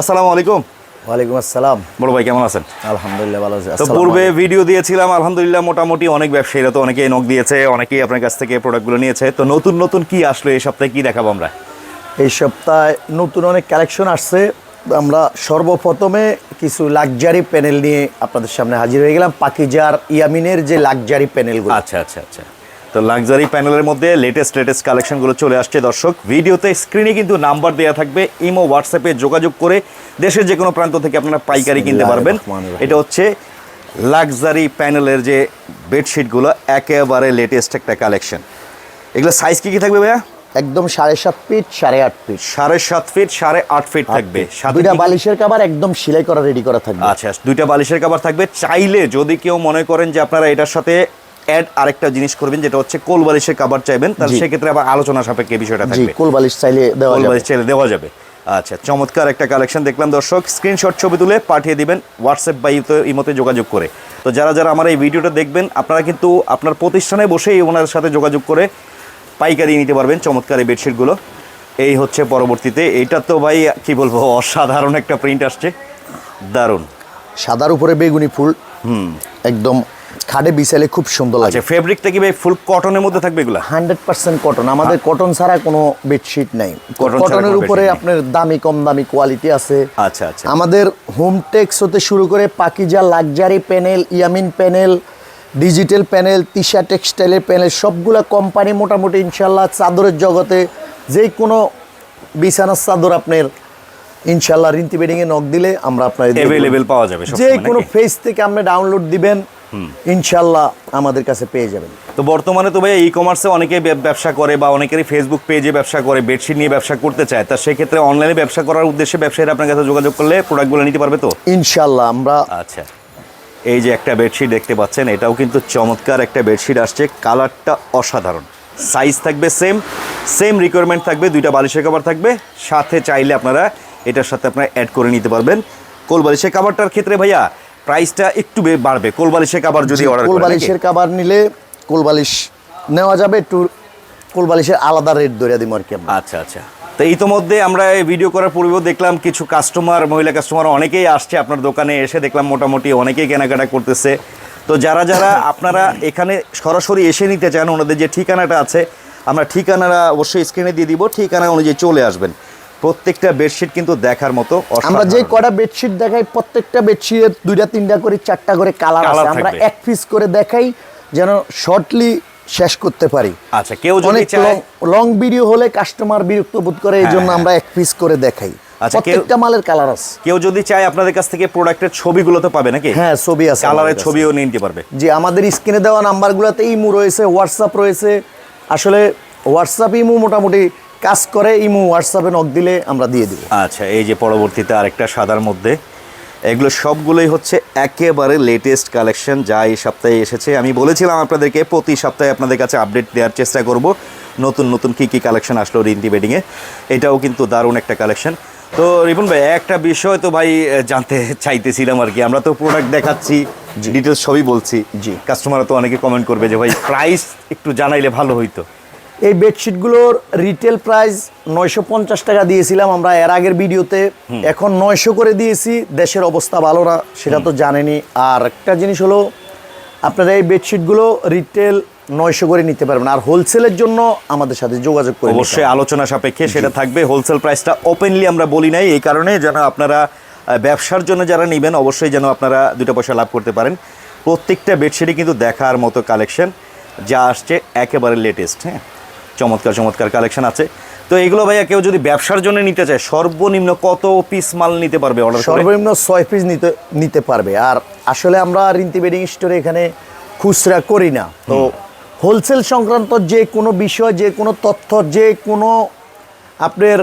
আসসালামু আলাইকুম। ওয়ালাইকুম আসসালাম। বড় ভাই কেমন আছেন? আলহামদুলিল্লাহ ভালো আছি। তো পূর্বে ভিডিও দিয়েছিলাম আলহামদুলিল্লাহ মোটামুটি অনেক ব্যবসায়ীরা তো অনেকেই নক দিয়েছে অনেকেই আপনার কাছ থেকে প্রোডাক্টগুলো নিয়েছে। তো নতুন নতুন কি আসলো এই সপ্তাহে কি দেখাবো আমরা? এই সপ্তাহে নতুন অনেক কালেকশন আসছে। আমরা সর্বপ্রথমে কিছু লাক্সারি প্যানেল নিয়ে আপনাদের সামনে হাজির হয়ে গেলাম পাকিজার ইয়ামিনের যে লাক্সারি প্যানেলগুলো আচ্ছা আচ্ছা আচ্ছা। তো লাক্সারি প্যানেলের মধ্যে লেটেস্ট লেটেস্ট কালেকশনগুলো চলে আসছে দর্শক। ভিডিওতে স্ক্রিনে কিন্তু নাম্বার দেওয়া থাকবে ইমো হোয়াটসঅ্যাপে যোগাযোগ করে দেশের যে কোনো প্রান্ত থেকে আপনারা পাইকারি কিনতে পারবেন। এটা হচ্ছে লাক্সারি প্যানেলের যে বেডশিটগুলো একেবারে লেটেস্ট একটা কালেকশন এগুলো সাইজ কী কী থাকবে ভাইয়া? একদম সাড়ে সাত ফিট সাড়ে আট ফিট সাড়ে সাত ফিট সাড়ে আট ফিট থাকবে। দুইটা বালিশের কাবার একদম সেলাই করা রেডি করা থাকবে। আচ্ছা দুইটা বালিশের কাবার থাকবে। চাইলে যদি কেউ মনে করেন যে আপনারা এটার সাথে অ্যাড আরেকটা জিনিস করবেন যেটা হচ্ছে কোল বালিশের কাবার চাইবেন। তাহলে সেক্ষেত্রে আবার আলোচনা সাপেক্ষে বিষয়টা থাকবে। কোল বালিশ চাইলে দেওয়া কোল যাবে। বালিশ চাইলে দেওয়া যাবে। আচ্ছা চমৎকার একটা কালেকশন দেখলাম দর্শক। স্ক্রিনশট ছবি তুলে পাঠিয়ে দিবেন হোয়াটসঅ্যাপ বা ইমোতে- ইমোতে যোগাযোগ করে। তো যারা যারা আমার এই ভিডিওটা দেখবেন আপনারা কিন্তু আপনার প্রতিষ্ঠানে বসেই ওনার সাথে যোগাযোগ করে পাইকারি নিতে পারবেন চমৎকার এই বেডশিটগুলো এই হচ্ছে পরবর্তীতে। এইটা তো ভাই কি বলব অসাধারণ একটা প্রিন্ট আসছে। দারুণ। সাদার উপরে বেগুনি ফুল। হুম। একদম খাটে বিছালে খুব সুন্দর লাগে। আচ্ছা ফেব্রিকটা কি ভাই ফুল কটনের মধ্যে থাকবে এগুলো? হান্ড্রেড পার্সেন্ট কটন আমাদের কটন ছাড়া কোনো বেডশিট নাই। কটনের উপরে আপনার দামি কম দামি কোয়ালিটি আছে। আচ্ছা আচ্ছা। আমাদের হোম টেক্স হতে শুরু করে Pakiza luxury panel Yamin panel digital panel Tisha টেক্সটাইলের panel সবগুলা কোম্পানি মোটামুটি ইনশাল্লাহ চাদরের জগতে যে কোনো বিছানার চাদর আপনার ইনশাল্লাহ রিন্তি বেডিংয়ে নক দিলে আমরা আপনার অ্যাভেলেবেল পাওয়া যাবে যে কোনো? ফেস থেকে আপনি ডাউনলোড দিবেন। ইনশাল্লাহ আমাদের কাছে পেয়ে যাবেন। তো বর্তমানে তো ভাই ই কমার্সে অনেকে ব্যবসা করে বা অনেকেরই ফেসবুক পেজে ব্যবসা করে বেডশিট নিয়ে ব্যবসা করতে চায়। তা সেক্ষেত্রে অনলাইনে ব্যবসা করার উদ্দেশ্যে ব্যবসায়ীরা আপনার কাছে যোগাযোগ করলে প্রোডাক্টগুলো নিতে পারবে তো? ইনশাল্লাহ আমরা আচ্ছা। এই যে একটা বেডশিট দেখতে পাচ্ছেন এটাও কিন্তু চমৎকার একটা বেডশিট আসছে। কালারটা অসাধারণ। সাইজ থাকবে সেম সেম রিকোয়ারমেন্ট থাকবে দুইটা বালিশের কাভার থাকবে। সাথে চাইলে আপনারা এটার সাথে আপনারা অ্যাড করে নিতে পারবেন। কোল বালিশের কাভারটার ক্ষেত্রে ভাইয়া প্রাইসটা একটু বে- বাড়বে। কোল বালিশের কাভার যদি অর্ডার? কোলবালিশের কাবার নিলে কোলবালিশ নেওয়া যাবে একটু কোলবালিশের আলাদা রেট ধরে দিব আর কি আচ্ছা আচ্ছা। তো ইতোমধ্যে আমরা এই ভিডিও করার পূর্বেও দেখলাম কিছু কাস্টমার মহিলা কাস্টমার অনেকেই আসছে আপনার দোকানে এসে দেখলাম মোটামুটি অনেকেই কেনাকাটা করতেছে। তো যারা যারা আপনারা এখানে সরাসরি এসে নিতে চান ওনাদের যে ঠিকানাটা আছে আমরা ঠিকানাটা অবশ্যই স্ক্রিনে দিয়ে দিব। ঠিকানা অনুযায়ী চলে আসবেন। প্রত্যেকটা বেডশিট কিন্তু দেখার মতো আমরা যে কটা বেডশিট দেখাই প্রত্যেকটা বেডশিটের দুইটা তিনটা করে চারটা করে কালার আছে। আমরা এক পিস করে দেখাই যেন শর্টলি শেষ করতে পারি। আচ্ছা কেউ যদি চায় লং ভিডিও হলে কাস্টমার বিরক্ত বোধ করে এই জন্য হ্যাঁ, আমরা এক পিস করে দেখাই। আচ্ছা, প্রত্যেকটা মালের কালার আছে। কেউ যদি চায় আপনাদের কাছ থেকে প্রোডাক্টের ছবিগুলো তো পাবে নাকি? হ্যাঁ ছবি আছে কালারের ছবিও নিয়ে নিতে পারবে। জি আমাদের স্ক্রিনে দেওয়া নাম্বারগুলোতে ইমু রয়েছে হোয়াটসঅ্যাপ রয়েছে। আসলে হোয়াটসঅ্যাপ ইমু মোটামুটি কাজ করে ইমো হোয়াটসঅ্যাপে নক দিলে আমরা দিয়ে দিব। আচ্ছা এই যে পরবর্তীতে আরেকটা সাদার মধ্যে এগুলো সবগুলোই হচ্ছে একেবারে লেটেস্ট কালেকশন যা এই সপ্তাহে এসেছে। আমি বলেছিলাম আপনাদেরকে প্রতি সপ্তাহে আপনাদের কাছে আপডেট দেওয়ার চেষ্টা করব। নতুন নতুন কি কি কালেকশন আসলো রিন্তি বেডিংয়ে এটাও কিন্তু দারুণ একটা কালেকশন তো রিপন ভাই একটা বিষয় তো ভাই জানতে চাইতেছিলাম আর কি। আমরা তো প্রোডাক্ট দেখাচ্ছি ডিটেলস সবই বলছি। জি। কাস্টমার তো অনেকে কমেন্ট করবে যে ভাই প্রাইস একটু জানাইলে ভালো হইতো। এই বেডশিটগুলোর রিটেল প্রাইস নয়শো পঞ্চাশ টাকা দিয়েছিলাম আমরা এর আগের ভিডিওতে। এখন নয়শো করে দিয়েছি দেশের অবস্থা ভালো না সেটা তো জানেনি। আর একটা জিনিস হলো আপনারা এই বেডশিটগুলো রিটেল নয়শো করে নিতে পারবেন আর হোলসেলের জন্য আমাদের সাথে যোগাযোগ করে অবশ্যই আলোচনা সাপেক্ষে সেটা থাকবে। হোলসেল প্রাইসটা ওপেনলি আমরা বলি নাই এই কারণে যেন আপনারা ব্যবসার জন্য যারা নেবেন অবশ্যই যেন আপনারা দুটো পয়সা লাভ করতে পারেন। প্রত্যেকটা বেডশিটই কিন্তু দেখার মতো কালেকশন যা আসছে একেবারে লেটেস্ট হ্যাঁ? চমৎকার চমৎকার কালেকশন আছে। তো এগুলো ভাইয়া কেউ যদি ব্যবসার জন্য নিতে চায় সর্বনিম্ন কত পিস মাল নিতে পারবে অর্ডার সর্বনিম্ন ছয় পিস নিতে নিতে পারবে। আর আসলে আমরা রিন্তি বেডিং স্টোরে এখানে খুচরা করি না। তো হোলসেল সংক্রান্ত যে কোনো বিষয় যে কোনো তথ্য যে কোনো আপনার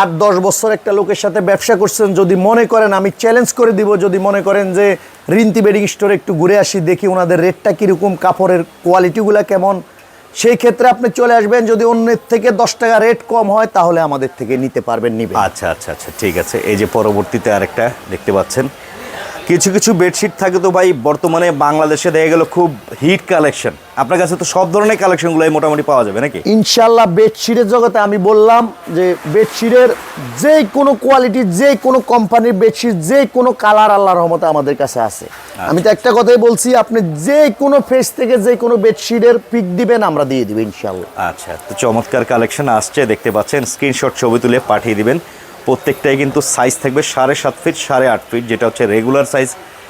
আট দশ বছর একটা লোকের সাথে ব্যবসা করছেন যদি মনে করেন আমি চ্যালেঞ্জ করে দিব যদি মনে করেন যে রিন্তি বেডিং স্টোরে একটু ঘুরে আসি দেখি ওনাদের রেটটা কীরকম কাপড়ের কোয়ালিটিগুলো কেমন সেই ক্ষেত্রে আপনি চলে আসবেন, যদি অন্যের থেকে দশ টাকা রেট কম হয়, তাহলে আমাদের থেকে নিতে পারবেন, নিবে। আচ্ছা আচ্ছা আচ্ছা ঠিক আছে। এই যে পরবর্তীতে আরেকটা দেখতে পাচ্ছেন। কিছু কিছু বেডশিট থাকে তো ভাই বর্তমানে বাংলাদেশে দেখা গেল খুব হিট কালেকশন আপনার কাছে তো সব ধরনের কালেকশনগুলোই মোটামুটি পাওয়া যাবে নাকি? ইনশাল্লাহ বেডশিটের জগতে আমি বললাম যে বেডশিটের যে কোনো কোয়ালিটির যে কোনো কোম্পানির বেডশিট যে কোনো কালার আল্লাহ রহমতে আমাদের কাছে আছে। আমি তো একটা কথাই বলছি আপনি যে কোনো ফেস থেকে যে কোনো বেডশিটের পিক দিবেন আমরা দিয়ে দিব ইনশাল্লাহ আচ্ছা তো চমৎকার কালেকশন আসছে দেখতে পাচ্ছেন স্ক্রিনশট ছবি তুলে পাঠিয়ে দিবেন। প্রত্যেকটাই কিন্তু সাইজ থাকবে সাড়ে সাত ফিট সাড়ে আট ফিট যেটা হচ্ছে রেগুলার সাইজ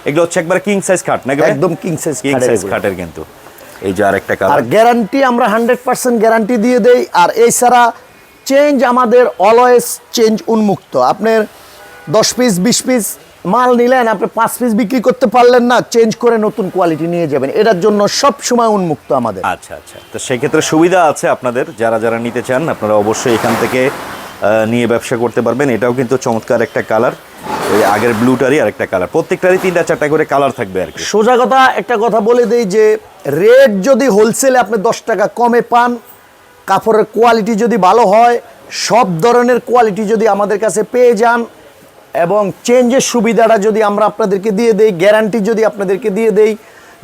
এগুলো হচ্ছে একবার কিং সাইজ খাট নাকি একদম king size কিং সাইজ খাটের কিন্তু। এই যে আরেকটা আর গ্যারান্টি আমরা হান্ড্রেড পার্সেন্ট গ্যারান্টি দিয়ে দেই আর এছাড়া চেঞ্জ আমাদের অলওয়েজ চেঞ্জ উন্মুক্ত। আপনার দশ পিস বিশ পিস মাল নিলেন আপনি পাঁচ পিস বিক্রি করতে পারলেন না চেঞ্জ করে নতুন কোয়ালিটি নিয়ে যাবেন। এটার জন্য সব সময় উন্মুক্ত আমাদের। আচ্ছা আচ্ছা। তো সেক্ষেত্রে সুবিধা আছে আপনাদের যারা যারা নিতে চান আপনারা অবশ্যই এখান থেকে নিয়ে ব্যবসা করতে পারবেন। এটাও কিন্তু চমৎকার একটা কালার। আগের ব্লুটারই আরেকটা কালার। প্রত্যেকটারই তিনটা চারটা করে কালার থাকবে আর কি। সোজা কথা, একটা কথা বলে দেই যে, রেট যদি হোলসেলে আপনি দশ টাকা কমে পান, কাপড়ের কোয়ালিটি যদি ভালো হয়, সব ধরনের কোয়ালিটি যদি আমাদের কাছে পেয়ে যান, এবং চেঞ্জের সুবিধাটা যদি আমরা আপনাদেরকে দিয়ে দেই গ্যারান্টি যদি আপনাদেরকে দিয়ে দেই,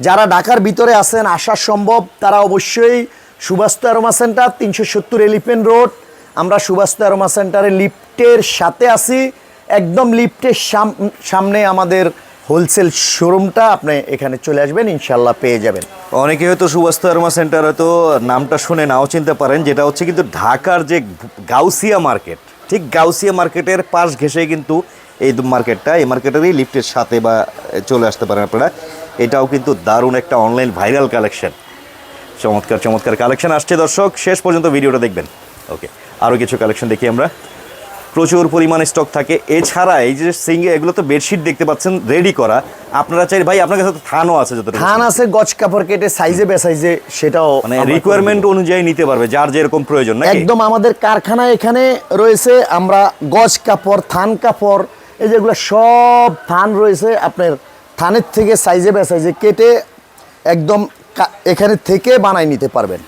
যারা ঢাকার ভিতরে আছেন, আসা সম্ভব, তারা অবশ্যই সুবাস্ত অ্যারোমা সেন্টার তিনশো সত্তর এলিফেন্ট রোড আমরা সুভাষ অ্যারোমা সেন্টারে লিফটের সাথে আছি। একদম লিফটের সাম- সামনে আমাদের হোলসেল শোরুমটা, আপনি এখানে চলে আসবেন ইনশাল্লাহ পেয়ে যাবেন। অনেকে হয়তো সুভাষ আরমা সেন্টার হয়তো নামটা শুনে নাও চিনতে পারেন, যেটা হচ্ছে কিন্তু ঢাকার যে গাউসিয়া মার্কেট, ঠিক গাউসিয়া মার্কেটের পাশ ঘেসে কিন্তু এই মার্কেটটা, এই মার্কেটেরই লিফটের সাথে বা চলে আসতে পারেন আপনারা। এটাও কিন্তু দারুণ একটা অনলাইন ভাইরাল কালেকশন। চমৎকার চমৎকার কালেকশন আসছে দর্শক, শেষ পর্যন্ত ভিডিওটা দেখবেন। ওকে। আরও কিছু কালেকশন দেখি আমরা। প্রচুর পরিমাণে স্টক থাকে। এছাড়া এই যে সিঙ্গে এগুলো তো বেডশিট দেখতে পাচ্ছেন রেডি করা। আপনারা চাই ভাই আপনার কাছে থানও আছে যতটুকু থান আছে গজ কাপড় কেটে সাইজে বেসাইজে সেটাও মানে রিকোয়ারমেন্ট অনুযায়ী নিতে পারবে যার যেরকম প্রয়োজন নাকি? একদম আমাদের কারখানা এখানে রয়েছে আমরা গছ কাপড় থান কাপড় এই যেগুলো সব থান রয়েছে আপনার থানের থেকে সাইজে বে সাইজে কেটে একদম এখানে থেকে বানাই নিতে পারবেন।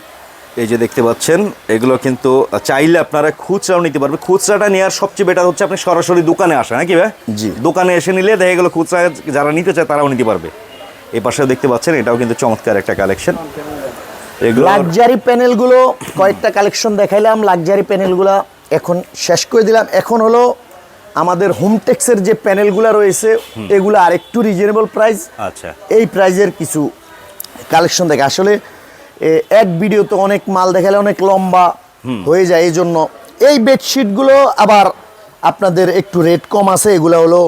এই যে দেখতে পাচ্ছেন এগুলো কিন্তু চাইলে আপনারা খুচরাও নিতে পারবে খুচরাটা নেওয়ার সবচেয়ে বেটার হচ্ছে আপনি সরাসরি দোকানে আসা নাকি ভাই? জি। দোকানে এসে নিলে দেখা গেলো খুচরা যারা নিতে চায় তারাও নিতে পারবে। এই পাশেও দেখতে পাচ্ছেন এটাও কিন্তু চমৎকার একটা কালেকশন এগুলো লাক্সারি প্যানেলগুলো কয়েকটা কালেকশন দেখাইলাম। লাক্সারি প্যানেলগুলো এখন শেষ করে দিলাম। এখন হলো আমাদের হোমটেক্সের যে প্যানেলগুলো রয়েছে এগুলো আরেকটু রিজনেবল প্রাইস আচ্ছা। এই প্রাইজের কিছু কালেকশন দেখে। আসলে এক ভিডিওতে অনেক মাল দেখালে অনেক লম্বা হয়ে যায় এই জন্য এই বেডশিটগুলো আবার আপনাদের একটু রেট কম আছে এগুলো হলো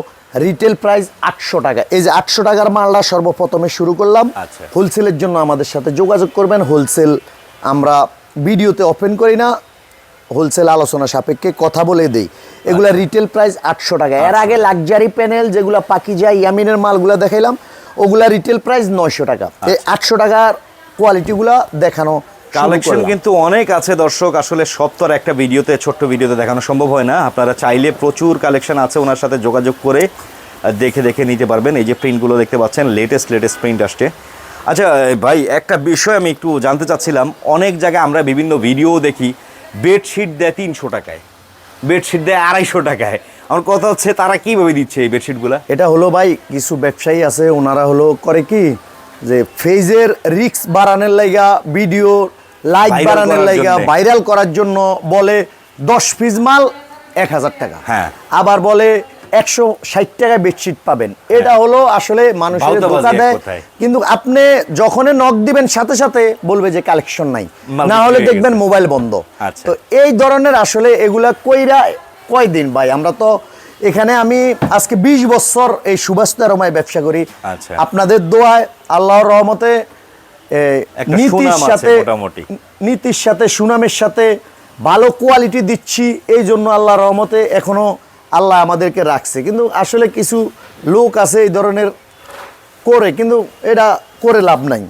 রিটেল প্রাইস আটশো টাকা। এই যে আটশো টাকার মালটা সর্বপ্রথমে শুরু করলাম। আচ্ছা। হোলসেলের জন্য আমাদের সাথে যোগাযোগ করবেন। হোলসেল আমরা ভিডিওতে ওপেন করি না। হোলসেল আলোচনা সাপেক্ষে কথা বলে দেই। এগুলো রিটেল প্রাইস আটশো টাকা। এর আগে লাক্সারি প্যানেল যেগুলো পাকিজা ইয়ামিনের মালগুলো দেখাইলাম ওগুলা রিটেল প্রাইস নয়শো টাকা। এই আটশো টাকার কোয়ালিটিগুলো দেখানো কালেকশন কিন্তু অনেক আছে দর্শক আসলে সব তো একটা ভিডিওতে ছোট্ট ভিডিওতে দেখানো সম্ভব হয় না। আপনারা চাইলে প্রচুর কালেকশন আছে ওনার সাথে যোগাযোগ করে দেখে দেখে নিতে পারবেন। এই যে প্রিন্টগুলো দেখতে পাচ্ছেন লেটেস্ট লেটেস্ট প্রিন্ট আসছে। আচ্ছা ভাই একটা বিষয় আমি একটু জানতে চাচ্ছিলাম। অনেক জায়গায় আমরা বিভিন্ন ভিডিও দেখি বেডশিট দেয় তিনশো টাকায় বেডশিট দেয় আড়াইশো টাকায়। আমার কথা হচ্ছে তারা কীভাবে দিচ্ছে এই বেডশিটগুলো এটা হলো ভাই কিছু ব্যবসায়ী আছে ওনারা হলো করে কি যে ফেজের রিক্স বাড়ানোর লাইগা ভিডিও লাইক বাড়ানোর লাইগা ভাইরাল করার জন্য বলে দশ পিস মাল এক হাজার টাকা। হ্যাঁ। আবার বলে একশো ষাট টাকায় বেডশিট পাবেন। এটা হলো আসলে মানুষের ধোকা দেয়। কিন্তু আপনি যখনই নক দিবেন সাথে সাথে বলবে যে কালেকশন নাই। না হলে দেখবেন মোবাইল বন্ধ। আচ্ছা। তো এই ধরনের আসলে এগুলা কইরা কয়দিন ভাই? আমরা তো এখানে আমি আজকে ২০ বছর এই সুভাষ রমায় ব্যবসা করি। আচ্ছা। আপনাদের দোয়ায় আল্লাহর রহমতে নীতির সাথে নীতির সাথে সুনামের সাথে ভালো কোয়ালিটি দিচ্ছি এই জন্য আল্লাহর রহমতে এখনও আল্লাহ আমাদেরকে রাখছে। কিন্তু আসলে কিছু লোক আছে এই ধরনের করে কিন্তু এটা করে লাভ নাই।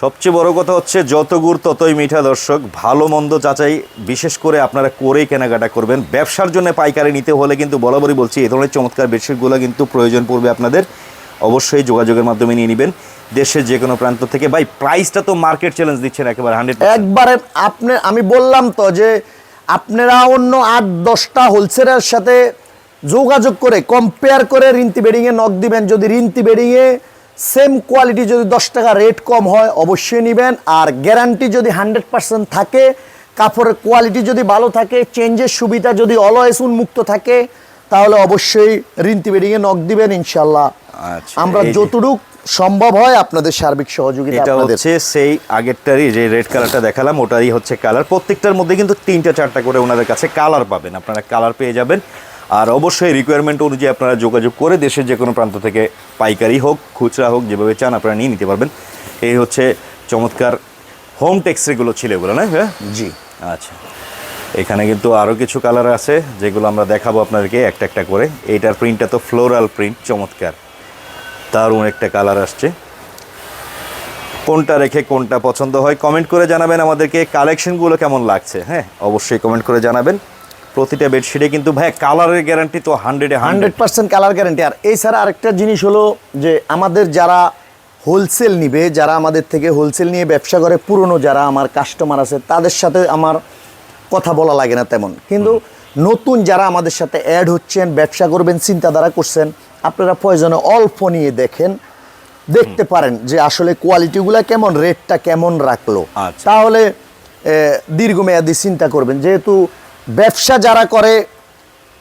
সবচেয়ে বড় কথা হচ্ছে, যত গুড় ততই মিঠা দর্শক। ভালো মন্দ চাচাই বিশেষ করে আপনারা করেই কেনাকাটা করবেন। ব্যবসার জন্য পাইকারি নিতে হলে কিন্তু বরাবরই বলছি, এই ধরনের চমৎকার বেডশিটগুলো কিন্তু প্রয়োজন পড়বে আপনাদের। অবশ্যই যোগাযোগের মাধ্যমে নিয়ে নেবেন। দেশের যে কোনো প্রান্ত থেকে। ভাই প্রাইসটা তো মার্কেট চ্যালেঞ্জ দিচ্ছেন একেবারে হান্ড্রেড একবারে আপনি, আমি বললাম তো যে, আপনারা অন্য আট, দশটা হোলসেলের সাথে যোগাযোগ করে কম্পেয়ার করে রিন্তি বেডিংয়ে নক দিবেন। যদি রিন্তি বেডিংয়ে সেম কোয়ালিটি যদি দশ টাকা রেট কম হয় অবশ্যই নেবেন। আর গ্যারান্টি যদি হান্ড্রেড পার্সেন্ট থাকে কাপড়ের কোয়ালিটি যদি ভালো থাকে চেঞ্জের সুবিধা যদি অলওয়েজ উন্মুক্ত থাকে তাহলে অবশ্যই রিন্তি বেডিংয়ে নক দিবেন ইনশাল্লাহ। আচ্ছা, আমরা যতটুক সম্ভব হয় আপনাদের সার্বিক সহযোগিতা এটা হচ্ছে সেই আগেরটারই যে রেড কালারটা দেখালাম ওটারই হচ্ছে কালার প্রত্যেকটার মধ্যে কিন্তু তিনটা চারটা করে ওনাদের কাছে কালার পাবেন। আপনারা কালার পেয়ে যাবেন। আর অবশ্যই রিকোয়ারমেন্ট অনুযায়ী আপনারা যোগাযোগ করে দেশের যে কোনো প্রান্ত থেকে পাইকারি হোক খুচরা হোক যেভাবে চান আপনারা নিয়ে নিতে পারবেন। এই হচ্ছে চমৎকার হোম টেক্সরিগুলো ছিল এগুলো না হ্যাঁ জি। আচ্ছা। এখানে কিন্তু আরও কিছু কালার আছে যেগুলো আমরা দেখাবো আপনাদেরকে একটা একটা করে। এইটার প্রিন্টটা তো ফ্লোরাল প্রিন্ট চমৎকার। দারুণ একটা কালার আসছে। কোনটা রেখে কোনটা পছন্দ হয় কমেন্ট করে জানাবেন আমাদেরকে। কালেকশনগুলো কেমন লাগছে হ্যাঁ? অবশ্যই কমেন্ট করে জানাবেন। প্রতিটা বেডশিটে কিন্তু ভাই কালারের গ্যারান্টি তো হান্ড্রেডে হান্ড্রেড পার্সেন্ট কালার গ্যারান্টি আর এছাড়া আরেকটা জিনিস হলো যে আমাদের যারা হোলসেল নিবে যারা আমাদের থেকে হোলসেল নিয়ে ব্যবসা করে পুরনো যারা আমার কাস্টমার আছে তাদের সাথে আমার কথা বলা লাগে না তেমন। কিন্তু নতুন যারা আমাদের সাথে অ্যাড হচ্ছেন ব্যবসা করবেন চিন্তাধারা করছেন আপনারা প্রয়োজনে অল্প নিয়ে দেখেন দেখতে পারেন যে আসলে কোয়ালিটিগুলো কেমন রেটটা কেমন রাখল। আচ্ছা। তাহলে দীর্ঘমেয়াদী চিন্তা করবেন। যেহেতু ব্যবসা যারা করে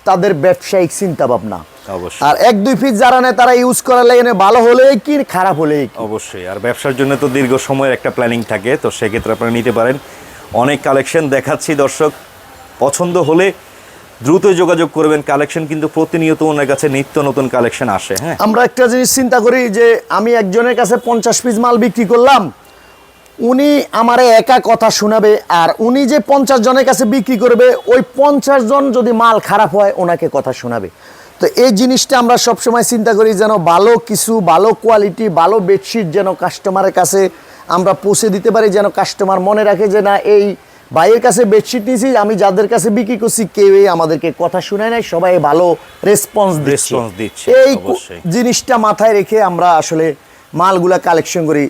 তাদের ব্যবসায়িক চিন্তা ভাবনা অবশ্যই। আর এক দুই পিস যারা নেয় তারা ইউজ করার লাগে ভালো হলেই কি খারাপ হলেই অবশ্যই। আর ব্যবসার জন্য তো দীর্ঘ সময়ের একটা প্ল্যানিং থাকে তো সেক্ষেত্রে আপনারা নিতে পারেন। অনেক কালেকশন দেখাচ্ছি দর্শক। পছন্দ হলে দ্রুত যোগাযোগ করবেন। কালেকশন কিন্তু প্রতিনিয়ত ওনার কাছে নিত্য নতুন কালেকশন আসে হ্যাঁ? আমরা একটা জিনিস চিন্তা করি যে আমি একজনের কাছে পঞ্চাশ পিস মাল বিক্রি করলাম উনি আমারে একা কথা শোনাবে আর উনি যে পঞ্চাশ জনের কাছে বিক্রি করবে ওই পঞ্চাশ জন যদি মাল খারাপ হয় ওনাকে কথা শোনাবে। তো এই জিনিসটা আমরা সবসময় চিন্তা করি যেন ভালো কিছু ভালো কোয়ালিটি ভালো বেডশিট যেন কাস্টমারের কাছে আমরা পৌঁছে দিতে পারি যেন কাস্টমার মনে রাখে যে না এই ভাইয়ের কাছে বেডশিট নিয়েছি আমি যাদের কাছে বিক্রি করছি কেউই আমাদেরকে কথা শুনে নাই সবাই ভালো রেসপন্স Response দিচ্ছে, এই জিনিসটা মাথায় রেখে আমরা আসলে মালগুলা কালেকশন করি।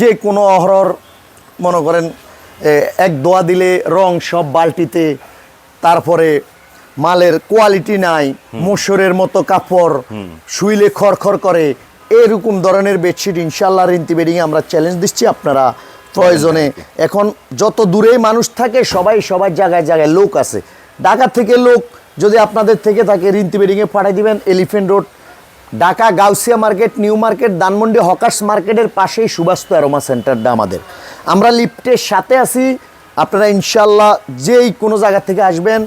যে কোনো অহরর মনে করেন এক দোয়া দিলে রং সব বালতিতে তারপরে মালের কোয়ালিটি নাই মসুরের মতো কাপড় শুইলে খড়খড় করে এরকম ধরনের বেডশিট ইনশাল্লাহ রিন্তি বেডিং আমরা চ্যালেঞ্জ দিচ্ছি আপনারা প্রয়োজনে। এখন যত দূরেই মানুষ থাকে সবাই সবার জায়গায় জায়গায় লোক আছে। ঢাকা থেকে লোক যদি আপনাদের থেকে থাকে রিন্তি বেডিংয়ে পাঠিয়ে দিবেন elephant road Dhaka Gausia market new market Dhanmondi hawkers মার্কেটের পাশেই সুবাস্তু অ্যারোমা সেন্টারটা আমাদের। আমরা লিফটের সাথে আছি। আপনারা ইনশাল্লাহ যেই কোনো জায়গা থেকে আসবেন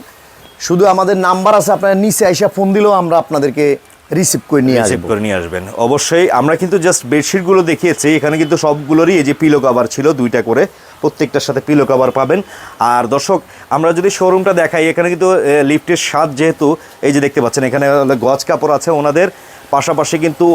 শুধু আমাদের নাম্বার আছে আপনারা নিচে আইসা ফোন দিলেও আমরা আপনাদেরকে রিসিভ করে নিয়ে রিসিভ করে নিয়ে আসবেন। অবশ্যই আমরা কিন্তু জাস্ট বেডশিটগুলো দেখিয়েছি। এখানে কিন্তু সবগুলোরই এই যে পিলো কভার ছিল দুইটা করে প্রত্যেকটার সাথে পিলো কভার পাবেন। আর দর্শক আমরা যদি শোরুমটা দেখাই এখানে কিন্তু লিফটের স্বাদ যেহেতু এই যে দেখতে পাচ্ছেন এখানে গজ কাপড় আছে ওনাদের। পাশাপাশি কিন্তু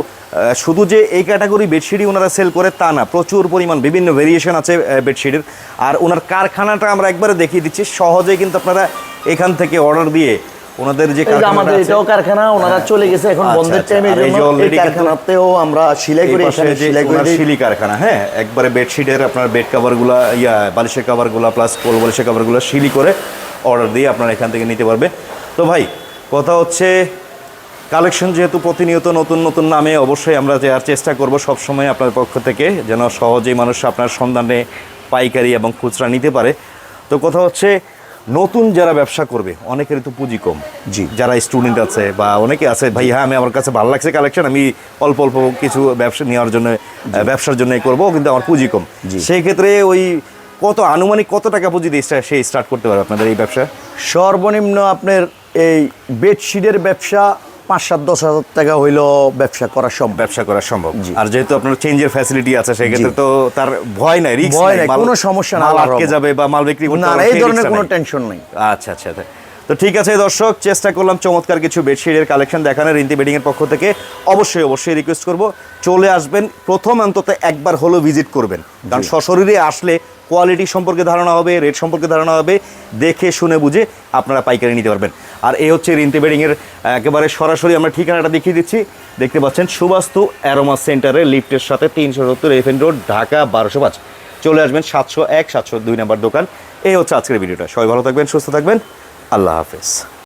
শুধু যে এই ক্যাটাগরি বেডশিটই ওনারা সেল করে তা না প্রচুর পরিমাণ বিভিন্ন ভেরিয়েশন আছে বেডশিটের। আর ওনার কারখানাটা আমরা একবারে দেখিয়ে দিচ্ছি। সহজেই কিন্তু আপনারা এখান থেকে অর্ডার দিয়ে ওনাদের যে আমাদের এটাও কারখানা ওনারা চলে গেছে এখন আচ্ছা, বন্ধের আচ্ছা। টাইমে এই already কিন্তু- কারখানাতেও আমরা সেলাই করে এখানে সেলাই করে ওনার শিলি কারখানা হ্যাঁ একবারে বেডশিটের আপনার বেড কাভারগুলো ইয়া বালিশের কাভারগুলো প্লাস কোল বালিশের কাভারগুলো শিলি করে অর্ডার দিয়ে আপনারা এখান থেকে নিতে পারবে। তো ভাই কথা হচ্ছে কালেকশন যেহেতু প্রতিনিয়ত নতুন নতুন নামে অবশ্যই আমরা দেওয়ার চেষ্টা করব সবসময় আপনার পক্ষ থেকে যেন সহজেই মানুষ আপনার সন্ধানে পাইকারি এবং খুচরা নিতে পারে। তো কথা হচ্ছে নতুন যারা ব্যবসা করবে অনেকেরই তো পুঁজি কম। জি। যারা স্টুডেন্ট আছে বা অনেকে আছে ভাই হ্যাঁ আমি আমার কাছে ভালো লাগছে কালেকশন আমি অল্প অল্প কিছু ব্যবসা নেওয়ার জন্য ব্যবসার জন্য করব কিন্তু আমার পুঁজি কম। জি। সেই ক্ষেত্রে ওই কত আনুমানিক কত টাকা পুঁজি দিয়ে সে স্টার্ট করতে পারে আপনাদের এই ব্যবসা? সর্বনিম্ন আপনার এই বেডশিটের ব্যবসা পাঁচ সাত দশ হাজার টাকা হইলেও ব্যবসা করা সম্ভব। ব্যবসা করা সম্ভব। আর যেহেতু আপনার চেঞ্জের ফ্যাসিলিটি আছে সেক্ষেত্রে তো তার ভয় নাই রিস্ক ভয় নাই, কোনো সমস্যা না, আটকে যাবে বা মাল বিক্রি করতে না এই ধরনের কোনো টেনশন নেই। আচ্ছা আচ্ছা আচ্ছা। তো ঠিক আছে দর্শক চেষ্টা করলাম চমৎকার কিছু বেডশিটের কালেকশন দেখানোর রিন্তি পক্ষ থেকে অবশ্যই অবশ্যই রিকোয়েস্ট করব। চলে আসবেন প্রথম অন্তত একবার হলো ভিজিট করবেন। কারণ সশরীরে আসলে কোয়ালিটি সম্পর্কে ধারণা হবে রেট সম্পর্কে ধারণা হবে দেখে শুনে বুঝে আপনারা পাইকারি নিতে পারবেন। আর এই হচ্ছে রিন্তি বেডিংয়ের একেবারে সরাসরি আমরা ঠিকানাটা দেখিয়ে দিচ্ছি। দেখতে পাচ্ছেন সুবাস্তু অ্যারোমা সেন্টারে লিফটের সাথে তিনশো সত্তর এফএন রোড, ঢাকা বারোশো পাঁচ। চলে আসবেন সাতশো এক, সাতশো দুই নাম্বার দোকান। এই হচ্ছে আজকের ভিডিওটা। সবাই ভালো থাকবেন, সুস্থ থাকবেন। আল্লাহ হাফেজ।